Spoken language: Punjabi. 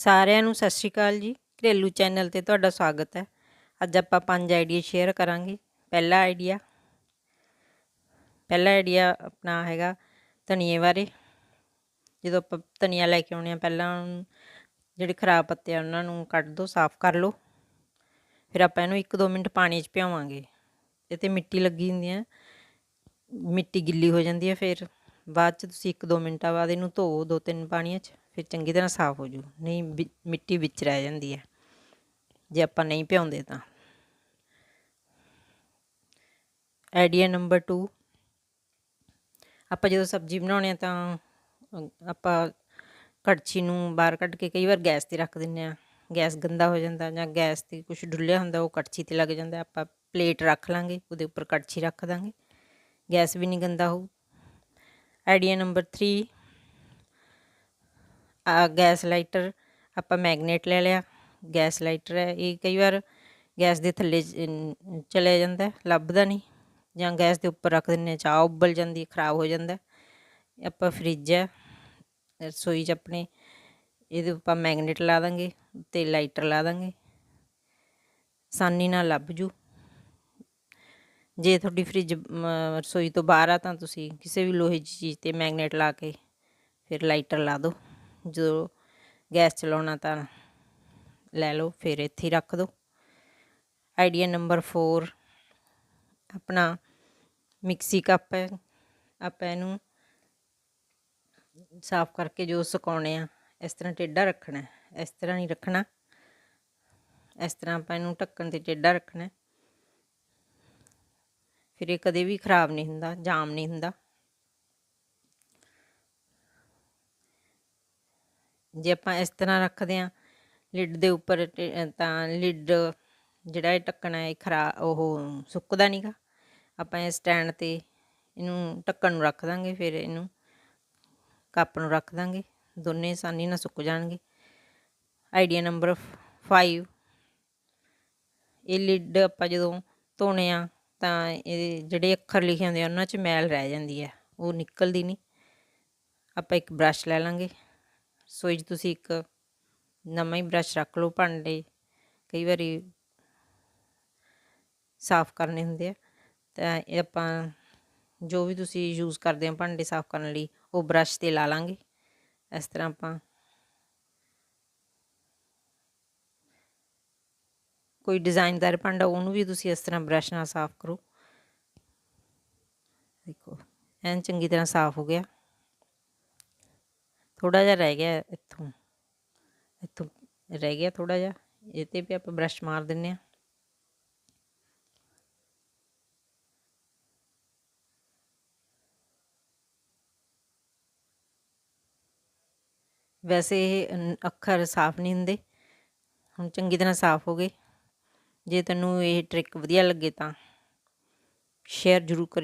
ਸਾਰਿਆਂ ਨੂੰ ਸਤਿ ਸ਼੍ਰੀ ਅਕਾਲ ਜੀ। ਘਰੇਲੂ ਚੈਨਲ ਤੇ ਤੁਹਾਡਾ ਸਵਾਗਤ ਹੈ। ਅੱਜ ਆਪਾਂ ਪੰਜ ਆਈਡੀਆ ਸ਼ੇਅਰ ਕਰਾਂਗੇ। ਪਹਿਲਾ ਆਈਡੀਆ ਪਹਿਲਾ ਆਈਡੀਆ ਆਪਣਾ ਹੈਗਾ ਧਨੀਏ ਬਾਰੇ। ਜਦੋਂ ਆਪਾਂ ਧਨੀਆ ਲੈ ਕੇ ਆਉਣੇ ਆ, ਪਹਿਲਾਂ ਜਿਹੜੇ ਖਰਾਬ ਪੱਤੇ ਆ, ਉਹਨਾਂ ਨੂੰ ਕੱਢ ਦੋ, ਸਾਫ਼ ਕਰ ਲਓ। ਫਿਰ ਆਪਾਂ ਇਹਨੂੰ 1-2 ਮਿੰਟ ਪਾਣੀ 'ਚ ਭਿਓਵਾਂਗੇ। ਇਹ ਤੇ ਮਿੱਟੀ ਲੱਗੀ ਹੁੰਦੀ ਹੈ ਮਿੱਟੀ ਗਿੱਲੀ ਹੋ ਜਾਂਦੀ ਹੈ ਫਿਰ। ਬਾਅਦ 'ਚ ਤੁਸੀਂ 1-2 ਮਿੰਟਾਂ ਬਾਅਦ ਇਹਨੂੰ ਧੋ ਦੋ ਤਿੰਨ ਪਾਣੀਆਂ 'ਚ। ਫਿਰ ਚੰਗੀ ਤਰ੍ਹਾਂ ਸਾਫ਼ ਹੋ ਜੂ, ਨਹੀਂ ਵਿ- ਮਿੱਟੀ ਵਿੱਚ ਰਹਿ ਜਾਂਦੀ ਹੈ। ਜੇ ਆਪਾਂ ਨਹੀਂ ਭਿਉਂਦੇ ਤਾਂ। ਆਈਡੀਆ ਨੰਬਰ 2 ਆਪਾਂ ਜਦੋਂ ਸਬਜ਼ੀ ਬਣਾਉਣੇ ਆ ਤਾਂ ਆਪਾਂ ਕੜਛੀ ਨੂੰ ਬਾਹਰ ਕੱਢ ਕੇ ਕਈ ਵਾਰ ਗੈਸ ਤੇ ਰੱਖ ਦਿੰਨੇ ਆ ਗੈਸ ਗੰਦਾ ਹੋ ਜਾਂਦਾ ਜਾਂ ਗੈਸ ਤੇ ਕੁਝ ਡੁੱਲਿਆ ਹੁੰਦਾ, ਉਹ ਕੜਛੀ ਤੇ ਲੱਗ ਜਾਂਦਾ। ਆਪਾਂ ਪਲੇਟ ਰੱਖ ਲਾਂਗੇ, ਉਹਦੇ ਉੱਪਰ ਕੜਛੀ ਰੱਖ ਦਾਂਗੇ। ਗੈਸ ਵੀ ਨਹੀਂ ਗੰਦਾ ਹੋਊ। ਆਈਡੀਆ ਨੰਬਰ 3 ਆ ਗੈਸ ਲਾਈਟਰ ਆਪਾਂ ਮੈਗਨੇਟ ਲੈ ਲਿਆ। ਗੈਸ ਲਾਈਟਰ ਹੈ ਇਹ ਕਈ ਵਾਰ ਗੈਸ ਦੇ ਥੱਲੇ ਚ- ਚਲੇ ਜਾਂਦਾ ਲੱਭਦਾ ਨਹੀਂ ਜਾਂ ਗੈਸ ਦੇ ਉੱਪਰ ਰੱਖ ਦਿੰਨੇ ਹਾਂ, ਚਾਹ ਉਬਲ ਜਾਂਦੀ ਹੈ, ਖਰਾਬ ਹੋ ਜਾਂਦਾ ਆਪਾਂ ਫ੍ਰਿਜ ਹੈ ਰਸੋਈ 'ਚ ਆਪਣੇ ਇਹਦੇ ਉੱਪਰ ਮੈਗਨੇਟ ਲਾ ਦਾਂਗੇ ਤੇ ਲਾਈਟਰ ਲਾ ਦਾਂਗੇ। ਆਸਾਨੀ ਨਾਲ ਲੱਭ ਜੂ। ਜੇ ਤੁਹਾਡੀ ਫ੍ਰਿਜ ਰਸੋਈ ਤੋਂ ਬਾਹਰ ਆ ਤਾਂ ਤੁਸੀਂ ਕਿਸੇ ਵੀ ਲੋਹੇ ਦੀ ਚੀਜ਼ ਤੇ ਮੈਗਨੇਟ ਲਾ ਕੇ ਫਿਰ ਲਾਈਟਰ ਲਾ ਦਿਓ। ਜਦੋਂ ਗੈਸ ਚਲਾਉਣਾ ਤਾਂ ਲੈ ਲਓ, ਫਿਰ ਇੱਥੇ ਹੀ ਰੱਖ ਦਿਓ। ਆਈਡੀਆ ਨੰਬਰ 4 ਆਪਣਾ ਮਿਕਸੀ ਕੱਪ ਹੈ। ਆਪਾਂ ਇਹਨੂੰ ਸਾਫ਼ ਕਰਕੇ ਜੋ ਸੁਕਾਉਣੇ ਆ, ਇਸ ਤਰ੍ਹਾਂ ਟੇਢਾ ਰੱਖਣਾ ਇਸ ਤਰ੍ਹਾਂ ਨਹੀਂ ਰੱਖਣਾ। ਇਸ ਤਰ੍ਹਾਂ ਆਪਾਂ ਇਹਨੂੰ ਢੱਕਣ ਤੇ ਟੇਢਾ ਰੱਖਣਾ ਫਿਰ ਇਹ ਕਦੇ ਵੀ ਖਰਾਬ ਨਹੀਂ ਹੁੰਦਾ, ਜਾਮ ਨਹੀਂ ਹੁੰਦਾ। ਜੇ ਆਪਾਂ ਇਸ ਤਰ੍ਹਾਂ ਰੱਖਦੇ ਆ ਲਿਡ ਦੇ ਉੱਪਰ ਟੇ- ਤਾਂ ਲਿਡ ਜਿਹੜਾ ਇਹ ਢੱਕਣਾ ਹੈ ਇਹ ਖਰਾ, ਉਹ ਸੁੱਕਦਾ ਨਹੀਂਗਾ ਆਪਾਂ ਇਹ ਸਟੈਂਡ ਤੇ ਇਹਨੂੰ ਢੱਕਣ ਨੂੰ ਰੱਖ ਦਾਂਗੇ, ਫਿਰ ਇਹਨੂੰ ਕੱਪ ਨੂੰ ਰੱਖ ਦਾਂਗੇ। ਦੋਨੇ ਆਸਾਨੀ ਨਾਲ ਸੁੱਕ ਜਾਣਗੇ। ਆਈਡੀਆ ਨੰਬਰ 5 ਇਹ ਲਿਡ ਆਪਾਂ ਜਦੋਂ ਧੋਣੇ ਆ, ਤਾਂ ਇਹ ਜਿਹੜੇ ਅੱਖਰ ਲਿਖੇ ਹੁੰਦੇ ਆ, ਉਹਨਾਂ 'ਚ ਮੈਲ ਰਹਿ ਜਾਂਦੀ ਹੈ। ਉਹ ਨਿਕਲਦੀ ਨਹੀਂ ਆਪਾਂ ਇੱਕ ਬ੍ਰਸ਼ ਲੈ ਲਾਂਗੇ। ਰਸੋਈ 'ਚ ਤੁਸੀਂ ਇੱਕ ਨਵਾਂ ਹੀ ਬ੍ਰਸ਼ ਰੱਖ ਲਓ ਭਾਂਡੇ। ਕਈ ਵਾਰੀ ਸਾਫ਼ ਕਰਨੇ ਹੁੰਦੇ ਆ। ਤਾਂ ਇਹ ਆਪਾਂ ਜੋ ਵੀ ਤੁਸੀਂ ਯੂਜ਼ ਕਰਦੇ ਆ ਭਾਂਡੇ ਸਾਫ਼ ਕਰਨ ਲਈ, ਉਹ ਬ੍ਰਸ਼ ਤੇ ਲਾ ਲਾਂਗੇ। ਇਸ ਤਰ੍ਹਾਂ ਆਪਾਂ ਕੋਈ ਡਿਜ਼ਾਈਨਦਾਰ ਭਾਂਡਾ, ਉਹਨੂੰ ਵੀ ਤੁਸੀਂ ਇਸ ਤਰ੍ਹਾਂ ਬ੍ਰਸ਼ ਨਾਲ ਸਾਫ਼ ਕਰੋ। ਦੇਖੋ, ਐਨ ਚੰਗੀ ਤਰ੍ਹਾਂ ਸਾਫ਼ ਹੋ ਗਿਆ। ਥੋੜਾ ਜਿਹਾ ਰਹਿ ਗਿਆ ਇੱਥੋਂ ਇੱਥੋਂ ਰਹਿ ਗਿਆ ਥੋੜਾ ਜਿਹਾ, ਇਹ ਤੇ ਵੀ ਆਪਾਂ ਬ੍ਰਸ਼ ਮਾਰ ਦਿੰਨੇ ਆ ਵੈਸੇ ਇਹ ਅੱਖਰ ਸਾਫ਼ ਨਹੀਂ ਹੁੰਦੇ, ਹੁਣ ਚੰਗੀ ਤਰ੍ਹਾਂ ਸਾਫ਼ ਹੋ ਗਏ। ਜੇ ਤੈਨੂੰ ਇਹ ਟ੍ਰਿਕ ਵਧੀਆ ਲੱਗੇ ਤਾਂ ਸ਼ੇਅਰ ਜ਼ਰੂਰ ਕਰੀ